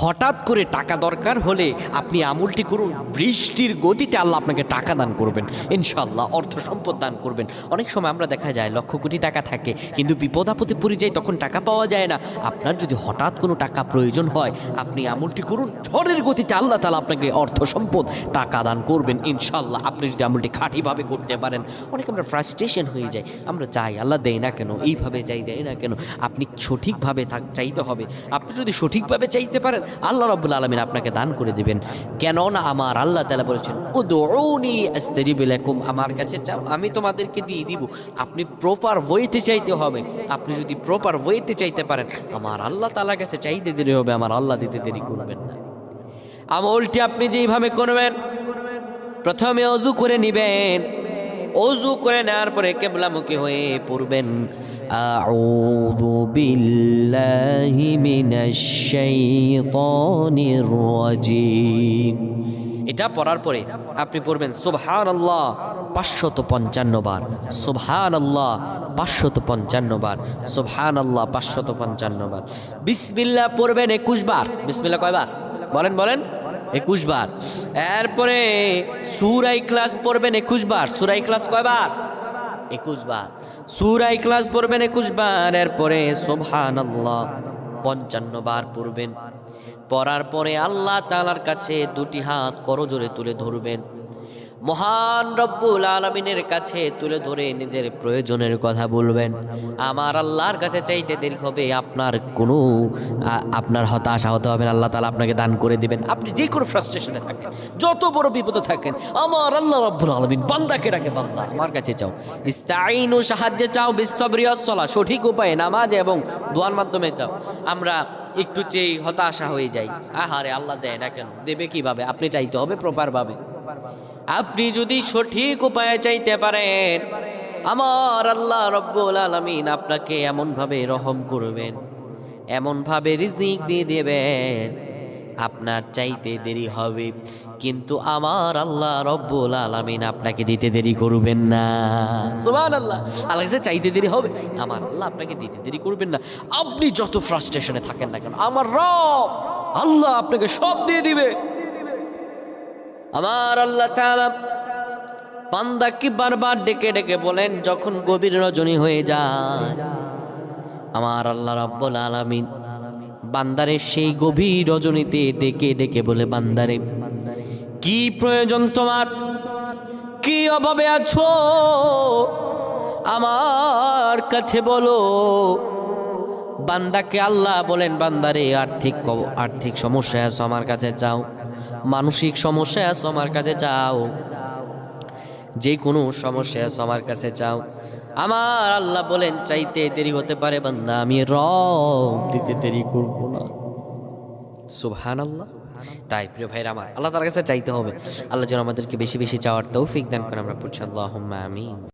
হঠাৎ করে টাকা দরকার হলে আপনি আমলটি করুন। বৃষ্টির গতিতে আল্লাহ আপনাকে টাকা দান করবেন। ইনশাল্লাহ অর্থ সম্পদ দান করবেন। অনেক সময় আমরা দেখা যায় লক্ষ কোটি টাকা থাকে, কিন্তু বিপদ আপদে পড়ে যায় তখন টাকা পাওয়া যায় না। আপনার যদি হঠাৎ কোনো টাকা প্রয়োজন হয়, আপনি আমলটি করুন। ঝড়ের গতিতে আল্লাহ তালা আপনাকে অর্থ সম্পদ, টাকা দান করবেন। ইনশাল্লাহ আপনি যদি আমলটি খাঁটিভাবে করতে পারেন, অনেক আমরা ফ্রাস্ট্রেশন হয়ে যাই। আমরা চাই, আল্লাহ দেয় না কেন? এইভাবে চাই দেয় না কেন? আপনি সঠিকভাবে চাইতে হবে। আপনি যদি সঠিকভাবে চাইতে পারেন আল্লাহ রব্বুল আলমিন আপনাকে দান করে দিবেন। কেননা আমার আল্লাহ তালা বলেছেন ও দৌড়নি আস্তাজিবিলাকুম আমার কাছে চাও, আমি তোমাদেরকে দিয়ে দিব। আপনি প্রপার ওয়েতে চাইতে হবে। আপনি যদি প্রপার ওয়েতে চাইতে পারেন, আমার আল্লাহ তালার কাছে চাইতে দেরি হবে, আমার আল্লাহ দিতে দেরি করবেন না। আমলটি আপনি যেইভাবে করবেন, প্রথমে অজু করে নিবেন। অজু করে নেওয়ার পরে কেবলামুখী হয়ে পড়বেন। আউযু বিল্লাহি মিনাশ শাইতানির রাজিম এটা পড়ার পরে আপনি পড়বেন, সুবহানাল্লাহ, পাঁচশত পঞ্চান্ন বার, সুবহানাল্লাহ, পাঁচশত পঞ্চান্ন বার, সুবহানাল্লাহ, পাঁচশত পঞ্চান্ন বার। বিসমিল্লাহ পড়বেন একুশ বার। বিসমিল্লাহ কয়বার বলেন বলেন। একুশ বার। এরপরে সুরাই ক্লাস পড়বেন একুশ বার। সুরাই ক্লাস কয়বার একুশ বার। সুরাই ক্লাস পড়বেন একুশ বার, এরপরে সোভান আল্লাহ পঞ্চান্ন বার পড়বেন। পড়ার পরে আল্লাহ তালার কাছে দুটি হাত করজোরে তুলে ধরবেন। মহান রব্বুল আলমিনের কাছে তুলে ধরে নিজের প্রয়োজনের কথা বলবেন। আমার আল্লাহর কাছে চাইতে দেরি হবে, আপনার কোনো আপনার হতাশা হতে হবে আল্লাহ তালা আপনাকে দান করে দিবেন। আপনি যে কোনো ফ্রাস্ট্রেশনে থাকেন, যত বড় বিপদে থাকেন, আমার আল্লাহ রব্বুল আলমিন বান্দাকে রাখে বান্দা, আমার কাছে চাও। ইস্তাইন ও সাহায্যে চাও বিশ্বরিয়সলা সঠিক উপায়ে নামাজ এবং দোয়ার মাধ্যমে চাও। আমরা একটু চেয়ে হতাশা হয়ে যাই। আহারে, আল্লাহ দেয় না কেন? দেবে কীভাবে? আপনি চাইতে হবে প্রপারভাবে আপনি যদি সঠিক উপায়ে চাইতে পারেন, আমার আল্লাহ রব্বুল আলমিন আপনাকে এমনভাবে রহম করবেন, এমনভাবে রিজিক দিয়ে দেবেন। আপনার চাইতে দেরি হবে, কিন্তু আমার আল্লাহ রব্বুল আলমিন আপনাকে দিতে দেরি করবেন না। সুবহান আল্লাহ আল্লাহ চাইতে দেরি হবে, আমার আল্লাহ আপনাকে দিতে দেরি করবেন না। আপনি যত ফ্রাস্ট্রেশনে থাকেন না কেন, আমার রব আল্লাহ আপনাকে সব দিয়ে দিবে। আমার আল্লাহ পান্দাকে বারবার ডেকে ডেকে বলেন, যখন গভীর রজনী হয়ে যায়, আমার আল্লাহ রাব্বুল আলামিন বান্দারে সেই গভীর রজনীতে ডেকে ডেকে বলে, বান্দারে, কি প্রয়োজন তোমার? কি অভাবে আছো? আমার কাছে বলো। বান্দাকে আল্লাহ বলেন, বান্দারে, আর্থিক আর্থিক সমস্যা আছো, আমার কাছে চাও। মানসিক সমস্যা আছো, আমার কাছে চাও যে কোনো সমস্যায় আছো, আমার কাছে চাও আমার আল্লাহ বলেন, চাইতে দেরি হতে পারে বান্দা, আমি রব দিতে দেরি করব না। সুবহান আল্লাহ তাই প্রিয় ভাইরা আমার, আল্লাহ তার কাছে চাইতে হবে। আল্লাহ যেন আমাদেরকে বেশি বেশি চাওয়ার তৌফিক দান করে আমরা পড়ছি আল্লাহ আমিন।